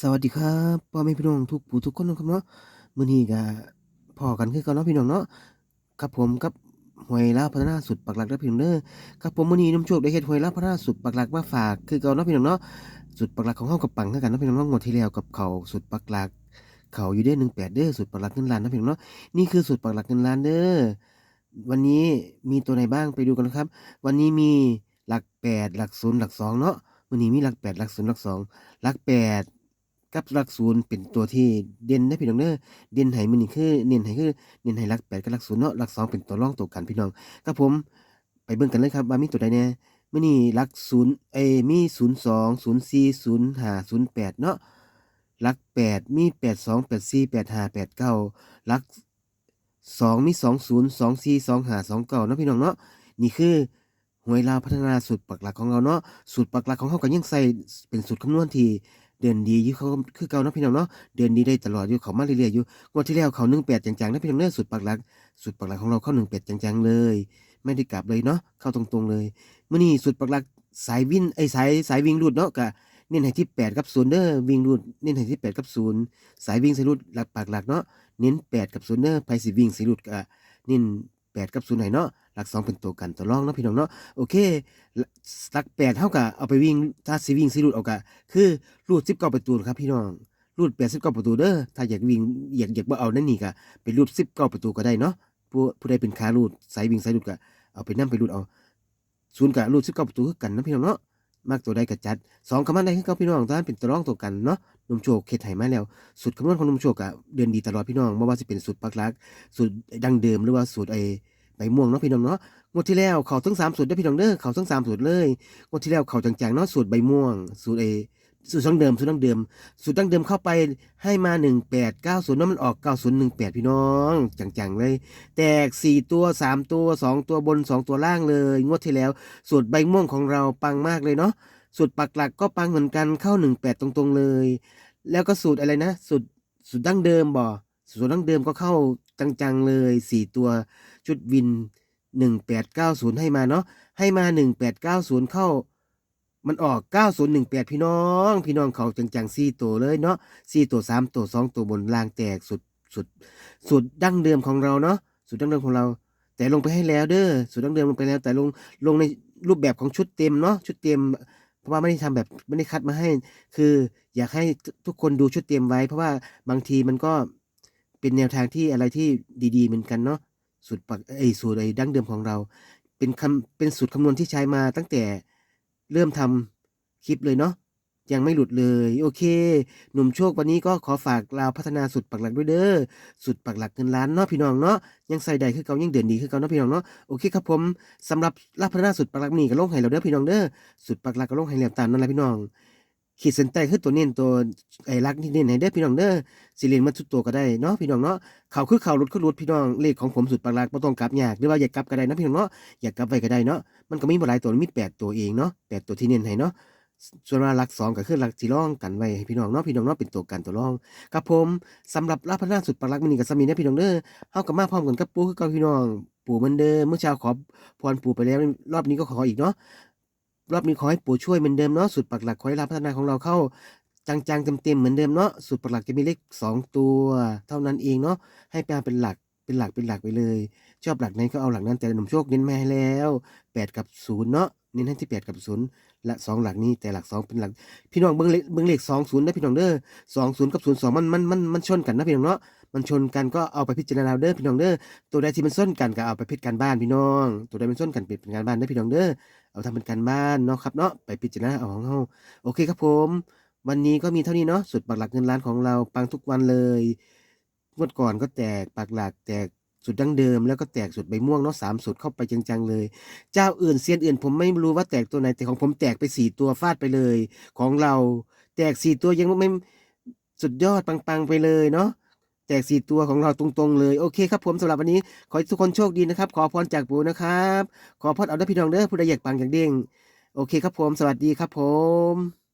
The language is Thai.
สวัสดีครับพ่อแม่พี่น้องทุกผู้ทุกคนนะครับเนาะมื้อนี้ก็พ้อกันคือก่าเนาะพี่น้องเนาะกับผมกับหวยลาพัฒนาสุดปักหลักเด้อพี่น้องเด้อกับผมมื้อนี้น้ำโชคได้เฮ็ดหวยลาพัฒนาสุดปักหลักมาฝากคือก่าเนาะพี่น้องเนาะสุดปักหลักของเฮากับปังคือกันเนาะพี่น้องเนาะงวดที่แล้วกับเขาสุดปักหลัก เขาอยู่เด้อ18เด้อสุดปักหลักเงินล้านนะพี่น้องเนาะนี่คือสุดปักหลักเงินล้านเด้อวันนี้มีตัวไหนบ้างไปดูกันนะครับ วันนี้มีหลัก8หลัก0หลัก2เนาะมื้อนี้มีหลัก8หลัก0หลัก2หลัก8 กับหลักศูนย์เป็นตัวที่เด่นนะพี่น้องเด้อเด่นให้มื้อนี้คือเน้นให้คือเน้นให้หลักแปดกับหลักศูนย์เนาะหลักสองเป็นตัวรองตัวกันพี่น้องครับผมไปเบิ่งกันเลยครับว่ามีตัวใดแน่มื้อนี้หลักศูนย์เอมีศูนยมี02 04 05 08เนาะหลักแปดมี82 84 85 89หลักสองมี20 24 25 29เนาะพี่น้องเนาะนี่คือหวยลาวพัฒนาสูตรปักหลักของเราเนาะสูตรปักหลักของเฮาก็ยังใส่เป็นสูตรคำนวณที่ เดือนดีอยู่เขาคือเก่าเนาะพี่น้องเนาะเดือนดีได้ตลอดอยู่เขามาเรื่อยๆอยู่งวดที่แล้วเขา18จังๆนะพี่น้องเด้อสุดปักหลัก สุดปักหลักของเราเข้า18จังๆเลย ไม่ได้กลับเลยเนาะเข้าตรงๆเลยเมื้อนี้สุดปักหลักสายวิ่นไอ้สายสายวิ่งรูดเนาะก็เน้นให้ที่8กับ0เด้อวิ่งรูดเน้นให้ที่8กับ0สายวิ่งสายรูดหลักปักหลักเนาะเน้น8กับ0เด้อไผสิวิ่งสายรูดก็เน้น 8 กับ0ให้เนาะหลักสองเป็นตัวกันตัวรองเนาะพี่น้องเนาะโอเคหลัก8เฮาก็เอาไปวิ่งถ้าสิวิ่งสิรูดเอาก็คือรูด19ประตูครับพี่น้องรูด89ประตูเด้อถ้าอยากวิ่งอยากอยากบ่เอานั่นนี่ก็ไปรูด19ประตูก็ได้เนาะผู้ผู้ใดเป็นขารูดสายวิ่งสายรูดก็เอาไปนํไปรูดเอาศูนย์ก็รูด19ประตูคือกันนะพี่น้องเนาะ มากตัวใดก็จัดสองคำนวณได้คือเก่าพี่น้องตอนนั้นเป็นตัวรองตัวกันเนาะนมโชกเข็ดไห้มาแล้วสูตรคำนวณของนมโชกอะเดินดีตลอดพี่น้องไม่ว่าจะเป็นสูตรปักลักสูตรดั้งเดิมหรือว่าสูตรไอใบม่วงเนาะพี่น้องเนาะงวดที่แล้วเขาทั้งสามสูตรเด้อพี่น้องเด้อเขาทั้งสามสูตรเลยงวดที่แล้วเขาจังๆเนาะสูตรใบม่วง สูตรไอ สูตรดั้งเดิมสูตรดั้งเดิม สูตรดั้งเดิมเข้าไปให้มา 1890แล้วมันออก 9018 พี่น้องจังๆเลย แตก 4 ตัว 3 ตัว 2 ตัวบน 2 ตัวล่างเลย งวดที่แล้ว สูตรใบม่วงของเราปังมากเลยเนาะสูตรปักหลักก็ปังเหมือนกันเข้า 18 ตรงๆเลย แล้วก็สูตรอะไรนะ สูตรสูตรดั้งเดิมบ่สูตรดั้งเดิมก็เข้าจังๆเลย 4 ตัวชุดวิน 1890 ให้มาเนาะให้มา 1890 เข้า มันออก 9018 พี่น้อง พี่น้องเขาจังๆ4ตัวเลยเนาะ4ตัว 3 ตัว 2 ตัวบนล่างแตกสุดสุดสุดดั้งเดิมของเราเนาะสุดดั้งเดิมของเรา แต่ลงไปให้แล้วเด้อสุดดั้งเดิมลงไปแล้ว แต่ลงลงในรูปแบบของชุดเต็มเนาะชุดเต็ม เพราะว่าไม่ได้ทำแบบไม่ได้คัดมาให้ คือ อยากให้ทุกคนดูชุดเต็มไว้ เพราะว่าบางทีมันก็เป็นแนวทางที่อะไรที่ดี ๆ เหมือนกันเนาะสูตรปักไอ้สูตรไอ้ดั้งเดิมของเรา เป็นคำเป็นสูตรคำนวณที่ใช้มาตั้งแต่ เริ่มทำคลิปเลยเนาะยังไม่หลุดเลย โอเค หนุ่มโชควันนี้ก็ขอฝากลาวพัฒนาสุดปักหลักด้วยเด้อสุดปักหลักเงินล้านเนาะพี่น้องเนาะยังใส่ได้คือเก่ายังเดินดีคือเก่าเนาะพี่น้องเนาะโอเคครับผมสำหรับลาวพัฒนาสุดปักหลักนี่ก็ลงให้เราเด้อพี่น้องเด้อสุดปักหลักก็ลงให้แล้วตามนั่นแหละพี่น้อง ขีดเส้นใต้คือตัวเน้นตัวไอ้รักที่เน้นให้เด้อพี่น้องเด้อสิเรียนมาทุกตัวก็ได้เนาะพี่น้องเนาะเขาคือเขารุดคือรุดพี่น้องเลขของผมสุดปักหลักบ่ต้องกลับยากหรือว่าอยากกลับก็ได้นะพี่น้องเนาะอยากกลับไว้ก็ได้เนาะมันก็มีบ่หลายตัวมี8ตัวเองเนาะ8ตัวที่เน้นให้เนาะส่วนว่าหลักสองก็คือหลักสิรองกันไว้ให้พี่น้องเนาะพี่น้องเนาะเป็นตัวกันตัวรองครับผมสำหรับลาพนาสุดปักหลักมื้อนี้ก็สามีนะพี่น้องเด้อเฮาก็มาพร้อมกันกับปู่คือก่าพี่น้องปู่เหมือนเดิมเมื่อเช้าขอพรปู่ไปแล้วรอบนี้ก็ขออีกเนาะ รอบนี้ขอให้ปู่ช่วยเหมือนเดิมเนาะสูตรปักหลักขอให้ลาพัฒนาของเราเข้าจังๆเต็มๆเหมือนเดิมเนาะสูตรปักหลักจะมีเลขสองตัว เท่านั้นเองเนาะให้แปลเป็นหลักเป็นหลักเป็นหลักไปเลย ชอบหลักไหนก็เอาหลักนั้นแต่หนุ่มโชคเน้นแม่ให้แล้ว8กับ0เนาะเน้นให้ที่8กับ0และ2หลักนี้แต่หลัก2เป็นหลัก พี่น้องเบิ่งเลขเบิ่งเลข20นย์นะพี่น้องเด้อ20กับ02มันมันมันมันชนกันนะพี่น้องเนาะมันชนกันก็เอาไปพิจารณาเด้อพี่น้องเด้อตัวใดที่มันส้นกันก็เอาไปพิจารณาบ้านพี่น้อง ตัวใดมันส้นกันเป็นการบ้านเด้อพี่น้องเด้อ เอาทำเป็นการบ้านเนาะครับเนาะไปพิจารณาเอาของเฮาโอเคครับผม วันนี้ก็มีเท่านี้เนาะสุดปักหลักเงินล้านของเราปังทุกวันเลยงวดก่อนก็แตกปักหลักแตกสุดดั้งเดิมแล้วก็แตกสุดใบม่วงเนาะสามสุดเข้าไปจังๆเลย เจ้าอื่นเซียนอื่น ผมไม่รู้ว่าแตกตัวไหนแต่ของผมแตกไปสี่ตัวฟาดไปเลย ของเราแตกสี่ตัวยังไม่สุดยอดปังๆไปเลยเนาะ แจกสี่ตัวของเราตรงๆเลย โอเคครับผมสำหรับวันนี้ ขอให้ทุกคนโชคดีนะครับ ขอพรจากปู่นะครับ ขอพรเอาด้พี่น้องเด้อผู้ใดอยากปังอย่างเด้งโอเคครับผม สวัสดีครับผม